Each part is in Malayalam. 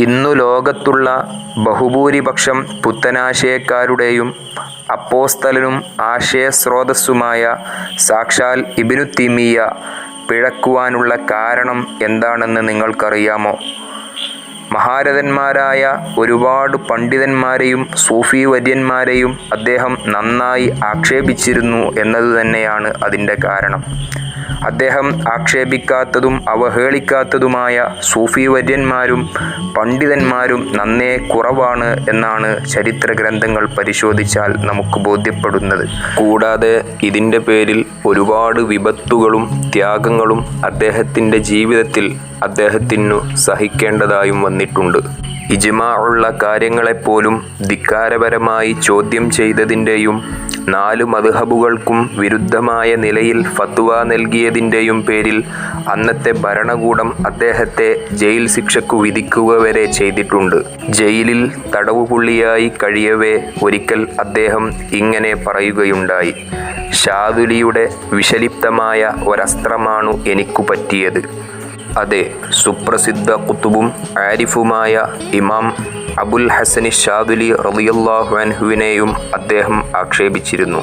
ഇന്നു ലോകത്തുള്ള ബഹുഭൂരിപക്ഷം പുത്തനാശയക്കാരുടെയും അപ്പോസ്തലനും ആശയസ്രോതസ്സുമായ സാക്ഷാൽ ഇബ്നു തിമിയ പിഴക്കുവാനുള്ള കാരണം എന്താണെന്ന് നിങ്ങൾക്കറിയാമോ? മഹാരഥന്മാരായ ഒരുപാട് പണ്ഡിതന്മാരെയും സൂഫി വര്യന്മാരെയും അദ്ദേഹം നന്നായി ആക്ഷേപിച്ചിരുന്നു എന്നത് തന്നെയാണ് അതിന്റെ കാരണം. അദ്ദേഹം ആക്ഷേപിക്കാത്തതും അവഹേളിക്കാത്തതുമായ സൂഫി വര്യന്മാരും പണ്ഡിതന്മാരും നന്നേ കുറവാണ് എന്നാണ് ചരിത്ര ഗ്രന്ഥങ്ങൾ പരിശോധിച്ചാൽ നമുക്ക് ബോധ്യപ്പെടുന്നത്. കൂടാതെ ഇതിന്റെ പേരിൽ ഒരുപാട് വിപത്തുകളും ത്യാഗങ്ങളും അദ്ദേഹത്തിന്റെ ജീവിതത്തിൽ അദ്ദേഹത്തിനു സഹിക്കേണ്ടതായും വന്നിട്ടുണ്ട്. ഇജ്മാ ഉള്ള കാര്യങ്ങളെപ്പോലും ധിക്കാരപരമായി ചോദ്യം ചെയ്തതിന്റെയും നാലു മദ്ഹബുകൾക്കും വിരുദ്ധമായ നിലയിൽ ഫത്വ നൽകിയതിന്റെയും പേരിൽ അന്നത്തെ ഭരണകൂടം അദ്ദേഹത്തെ ജയിൽ ശിക്ഷക്കു വിധിക്കുക വരെ ചെയ്തിട്ടുണ്ട്. ജയിലിൽ തടവുപുള്ളിയായി കഴിയവേ ഒരിക്കൽ അദ്ദേഹം ഇങ്ങനെ പറയുകയുണ്ടായി. ഷാദുലിയുടെ വിഷലിപ്തമായ ഒരസ്ത്രമാണു എനിക്കു പറ്റിയത്. അതെ സുപ്രസിദ്ധ കുത്തുബും ആരിഫുമായ ഇമാം അബുൽ ഹസനി ഷാദുലി റളിയല്ലാഹു അൻഹുവിനെയും അദ്ദേഹം ആക്ഷേപിച്ചിരുന്നു.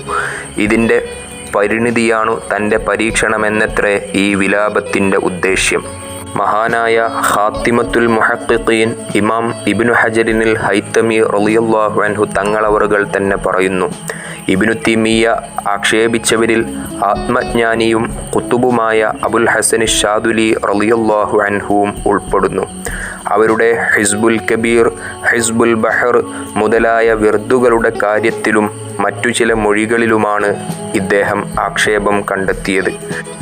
ഇതിന്റെ പരിണിതിയാണു തന്റെ പരീക്ഷണമെന്നത്രേ ഈ വിലാപത്തിന്റെ ഉദ്ദേശ്യം. മഹാനായ ഹാത്തിമത്തുൽ മുഹഖിഖീൻ ഇമാം ഇബിനു ഹജരിനിൽ ഹൈത്തമി റളിയല്ലാഹു അൻഹു തങ്ങളവറുകൾ തന്നെ പറയുന്നു. ഇബിനു തിമിയ ആക്ഷേപിച്ചവരിൽ ആത്മജ്ഞാനിയും കുത്തുബുമായ അബുൽ ഹസൻ ഷാദുലി റളിയല്ലാഹു അൻഹുവും ഉൾപ്പെടുന്നു. അവരുടെ ഹിസ്ബുൽ കബീർ ഹിസ്ബുൽ ബഹർ മുതലായ വിർദുകളുടെ കാര്യത്തിലും മറ്റു ചില മൊഴികളിലുമാണ് ഇദ്ദേഹം ആക്ഷേപം കണ്ടെത്തിയത്.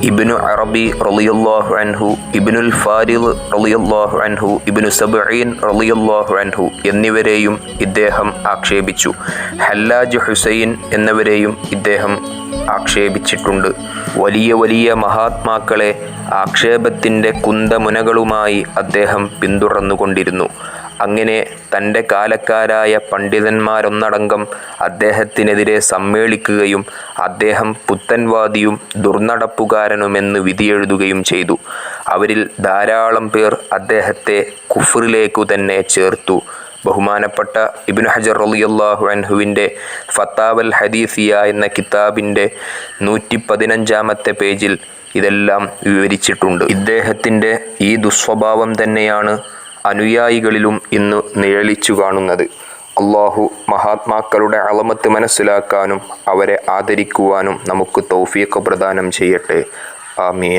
ഇബിനു അറബി റളിയല്ലാഹു അൻഹു ഇബിനുൽ ഫാരിദ് റളിയല്ലാഹു അൻഹു ഇബിനു സബീൻ റളിയല്ലാഹു അൻഹു എന്നിവരെയും ഇദ്ദേഹം ആക്ഷേപിച്ചു. ഹല്ലാജ് ഹുസൈൻ എന്നിവരെയും ഇദ്ദേഹം ആക്ഷേപിച്ചിട്ടുണ്ട്. വലിയ വലിയ മഹാത്മാക്കളെ ആക്ഷേപത്തിന്റെ കുന്തമുനകളുമായി അദ്ദേഹം പിന്തുടർന്നുകൊണ്ടിരുന്നു. അങ്ങനെ തന്റെ കാലക്കാരായ പണ്ഡിതന്മാരൊന്നടങ്കം അദ്ദേഹത്തിനെതിരെ സമ്മേളിക്കുകയും അദ്ദേഹം പുത്തൻവാദിയും ദുർനടപ്പുകാരനുമെന്ന് വിധിയെഴുതുകയും ചെയ്തു. അവരിൽ ധാരാളം പേർ അദ്ദേഹത്തെ കുഫറിലേക്കു തന്നെ ചേർത്തു. ബഹുമാനപ്പെട്ട ഇബ്നു ഹജർ റളിയല്ലാഹു അൻഹുവിന്റെ ഫത്താവൽ ഹദീസിയ എന്ന കിതാബിന്റെ നൂറ്റി പതിനഞ്ചാമത്തെ പേജിൽ ഇതെല്ലാം വിവരിച്ചിട്ടുണ്ട്. ഇദ്ദേഹത്തിന്റെ ഈ ദുസ്വഭാവം തന്നെയാണ് അനുയായികളിലും ഇന്ന് നിഴലിച്ചു കാണുന്നത്. അള്ളാഹു മഹാത്മാക്കളുടെ അളമത്ത് മനസ്സിലാക്കാനും അവരെ ആദരിക്കുവാനും നമുക്ക് തൗഫീഖ് പ്രദാനം ചെയ്യട്ടെ. ആമീൻ.